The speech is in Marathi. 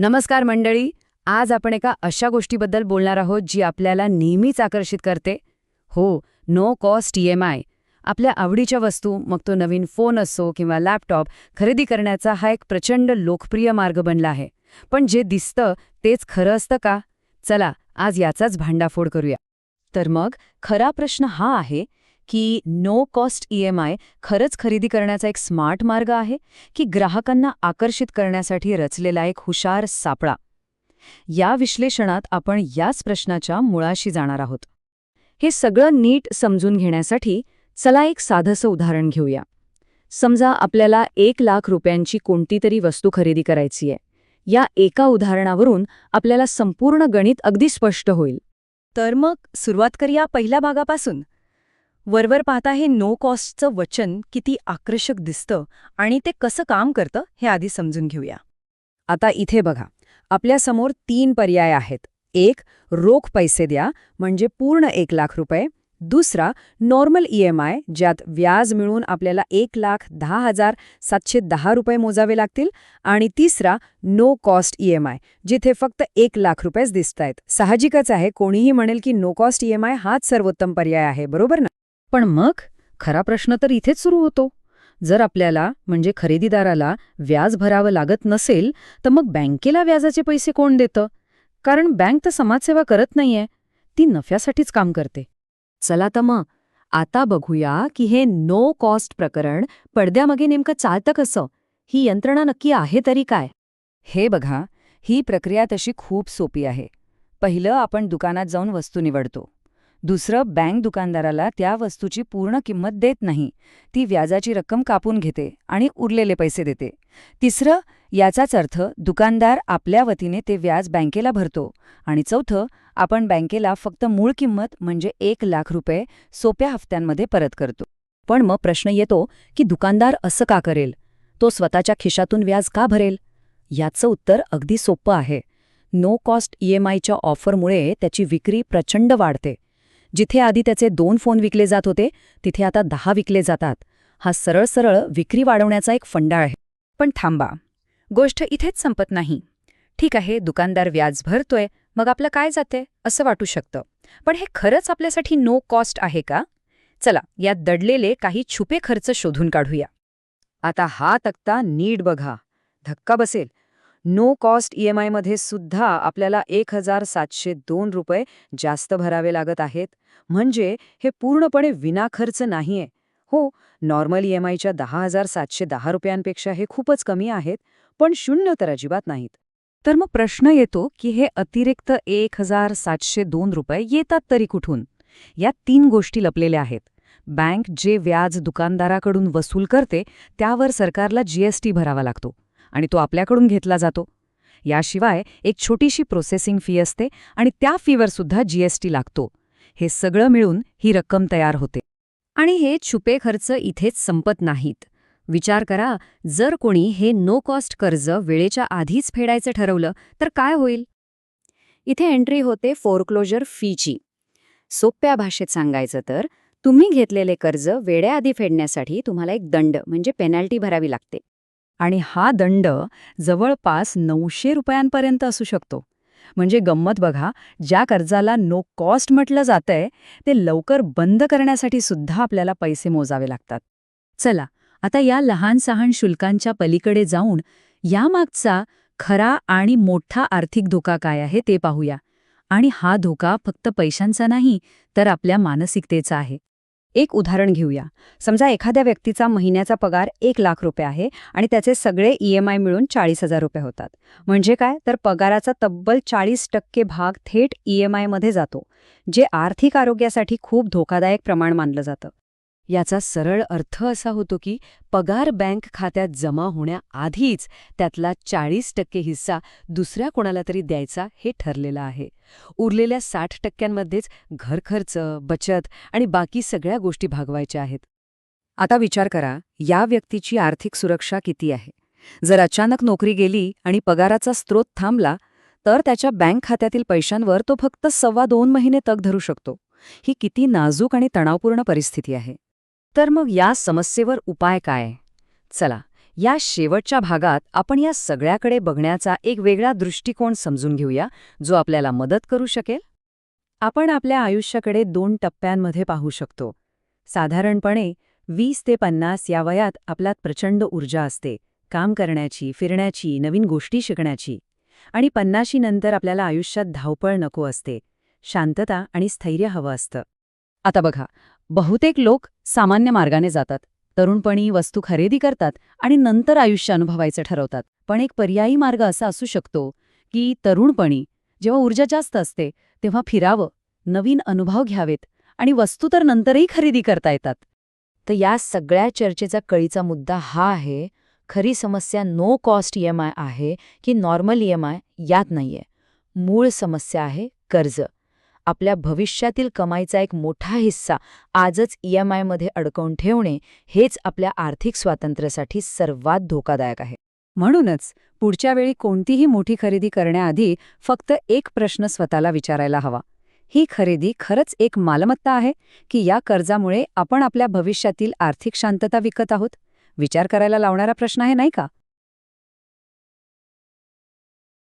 नमस्कार मंडळी. आज आपण एका अशा गोष्टीबद्दल बोलणार आहोत जी आपल्याला नेहमीच आकर्षित करते. हो no cost E M I आपल्या आवडीच्या वस्तू मग तो नवीन फोन असो किंवा लॅपटॉप खरेदी करण्याचा हा एक प्रचंड लोकप्रिय मार्ग बनला आहे. पण जे दिसतं तेच खरं असतं का? चला आज याचाच भांडाफोड करूया. तर मग खरा प्रश्न हा आहे की no cost E M I खरंच खरेदी करण्याचा एक स्मार्ट मार्ग आहे की ग्राहकांना आकर्षित करण्यासाठी रचलेला एक हुशार सापळा. या विश्लेषणात आपण याच प्रश्नाच्या मुळाशी जाणार आहोत. हे सगळं नीट समजून घेण्यासाठी चला एक साधंसं उदाहरण घेऊया. समजा आपल्याला एक लाख रुपयांची कोणतीतरी वस्तू खरेदी करायची आहे. या एका उदाहरणावरून आपल्याला संपूर्ण गणित अगदी स्पष्ट होईल. तर मग सुरुवात करूया पहिल्या भागापासून. वरवर पाहता हे नो कॉस्टचं वचन किती आकर्षक दिसतं आणि ते कसं काम करतं हे आधी समजून घेऊया. आता इथे बघा. आपल्यासमोर तीन पर्याय आहेत. एक रोख पैसे द्या म्हणजे पूर्ण एक लाख रुपये. दुसरा नॉर्मल ई एम आय ज्यात व्याज मिळून आपल्याला एक लाख दहा हजार सातशे दहा रुपये मोजावे लागतील. आणि तिसरा no cost E M I जिथे फक्त एक लाख रुपयेच दिसतायत. साहजिकच आहे कोणीही म्हणेल की no cost E M I हाच सर्वोत्तम पर्याय आहे बरोबर ना? पण मग खरा प्रश्न तर इथेच सुरू होतो. जर आपल्याला म्हणजे खरेदीदाराला व्याज भरावं लागत नसेल तर मग बँकेला व्याजाचे पैसे कोण देतं? कारण बँक तर समाजसेवा करत नाहीये. ती नफ्यासाठीच काम करते. चला तर मग आता बघूया की हे नो कॉस्ट प्रकरण पडद्यामागे नेमकं चालतं कसं? ही यंत्रणा नक्की आहे तरी काय? हे बघा ही प्रक्रिया तशी खूप सोपी आहे. पहिलं आपण दुकानात जाऊन वस्तू निवडतो. दुसरं बँक दुकानदाराला त्या वस्तूची पूर्ण किंमत देत नाही. ती व्याजाची रक्कम कापून घेते आणि उरलेले पैसे देते. तिसरं याचाच अर्थ दुकानदार आपल्या वतीने ते व्याज बँकेला भरतो. आणि चौथं आपण बँकेला फक्त मूळ किंमत म्हणजे एक लाख रुपये सोप्या हप्त्यांमध्ये परत करतो. पण मग प्रश्न येतो की दुकानदार असं का करेल? तो स्वतःच्या खिशातून व्याज का भरेल? याचं उत्तर अगदी सोपं आहे. नो कॉस्ट ई एम आयच्या ऑफरमुळे त्याची विक्री प्रचंड वाढते. जिथे आधी त्याचे दोन फोन विकले जात होते तिथे आता दहा विकले जातात. हा सरळ सरळ विक्री वाढवण्याचा एक फंडा आहे. पण थांबा. गोष्ट इथेच संपत नाही. ठीक आहे दुकानदार व्याज भरतोय मग आपलं काय जाते असं वाटू शकतं. पण हे खरंच आपल्यासाठी नो कॉस्ट आहे का? चला यात दडलेले काही छुपे खर्च शोधून काढूया. आता हा तक्ता नीट बघा. धक्का बसेल. नो कॉस्ट ई एम आयमध्ये सुद्धा आपल्याला एक हजार सातशे दोन रुपये जास्त भरावे लागत आहेत. म्हणजे हे पूर्णपणे विनाखर्च नाहीये. हो नॉर्मल ई एम आयच्या दहा हजार सातशे दहा रुपयांपेक्षा हे खूपच कमी आहेत पण शून्य तर अजिबात नाहीत. तर मग प्रश्न येतो की हे अतिरिक्त एक हजार सातशे दोन रुपये येतात तरी कुठून? या तीन गोष्टी लपलेल्या आहेत. बँक जे व्याज दुकानदाराकडून वसूल करते त्यावर सरकारला जीएसटी भरावा लागतो. आणि तो आपल्याकडून घेतला जातो. याशिवाय एक छोटीशी प्रोसेसिंग फी असते आणि त्या फीवर सुद्धा जीएसटी लागतो. हे सगळं मिळून ही रक्कम तयार होते. आणि हे छुपे खर्च इथेच संपत नाहीत. विचार करा जर कोणी हे नो कॉस्ट कर्ज वेळेच्या आधीच फेडायचं ठरवलं तर काय होईल? इथे एंट्री होते फोरक्लोजर फीची सोप्या भाषेत सांगायचं तर तुम्ही घेतलेले कर्ज वेळेआधी फेडण्यासाठी तुम्हाला एक दंड म्हणजे पेनल्टी भरावी लागते. आणि हा दंड जवळपास नऊशे रुपयांपर्यंत असू शकतो. म्हणजे गंमत बघा ज्या कर्जाला नो कॉस्ट म्हटलं जातंय ते लवकर बंद करण्यासाठी सुद्धा आपल्याला पैसे मोजावे लागतात. चला आता या लहान सहान शुल्कांच्या पलीकडे जाऊन यामागचा खरा आणि मोठा आर्थिक धोका काय आहे ते पाहूया. आणि हा धोका फक्त पैशांचा नाही तर आपल्या मानसिकतेचा आहे. एक उदाहरण घेऊया. समजा एखाद्या व्यक्तीचा महिन्याचा पगार एक लाख रुपये आहे आणि त्याचे सगळे ई एम आय मिळून चाळीस हजार रुपये होतात. म्हणजे काय? तर पगाराचा तब्बल चाळीस टक्के भाग थेट ई एम आयमध्ये जातो जे आर्थिक आरोग्यासाठी खूप धोकादायक प्रमाण मानलं जातं. याचा सरळ अर्थ असा होतो की पगार बँक खात्यात जमा होण्याआधीच त्यातला चाळीस टक्के हिस्सा दुसऱ्या कोणाला तरी द्यायचा हे ठरलेलं आहे. उरलेल्या साठ टक्क्यांमध्येच घरखर्च बचत आणि बाकी सगळ्या गोष्टी भागवायच्या आहेत. आता विचार करा या व्यक्तीची आर्थिक सुरक्षा किती आहे? जर अचानक नोकरी गेली आणि पगाराचा स्रोत थांबला तर त्याच्या बँक खात्यातील पैशांवर तो फक्त सव्वा दोन महिने तग धरू शकतो. ही किती नाजूक आणि तणावपूर्ण परिस्थिती आहे. तर मग या समस्येवर उपाय काय? चला या शेवटच्या भागात आपण या सगळ्याकडे बघण्याचा एक वेगळा दृष्टिकोन समजून घेऊया जो आपल्याला मदत करू शकेल? आपण आपल्या आयुष्याकडे दोन टप्प्यांमध्ये पाहू शकतो. साधारणपणे वीस ते पन्नास या वयात आपल्यात प्रचंड ऊर्जा असते काम करण्याची फिरण्याची नवीन गोष्टी शिकण्याची. आणि पन्नाशी नंतर आपल्याला आयुष्यात धावपळ नको असते शांतता आणि स्थैर्य हवं असतं. आता बघा बहुतेक लोक सामान्य मार्गाने जातात. तरुणपणी वस्तू खरेदी करतात आणि नंतर आयुष्य अनुभवायचं ठरवतात. पण एक पर्यायी मार्ग असा असू शकतो की तरुणपणी जेव्हा ऊर्जा जास्त असते तेव्हा फिरावं नवीन अनुभव घ्यावेत आणि वस्तू तर नंतरही खरेदी करता येतात. तर या सगळ्या चर्चेचा कळीचा मुद्दा हा आहे खरी समस्या no cost E M I आहे की नॉर्मल ई एम आय यात नाहीये. मूळ समस्या आहे कर्ज. आपल्या भविष्यातील कमाईचा एक मोठा हिस्सा आजच ई एम आयमध्ये अडकवून ठेवणे हेच आपल्या आर्थिक स्वातंत्र्यासाठी सर्वात धोकादायक आहे. म्हणूनच पुढच्या वेळी कोणतीही मोठी खरेदी करण्याआधी फक्त एक प्रश्न स्वतःला विचारायला हवा. ही खरेदी खरंच एक मालमत्ता आहे की या कर्जामुळे आपण आपल्या भविष्यातील आर्थिक शांतता विकत आहोत? विचार करायला लावणारा प्रश्न आहे नाही का?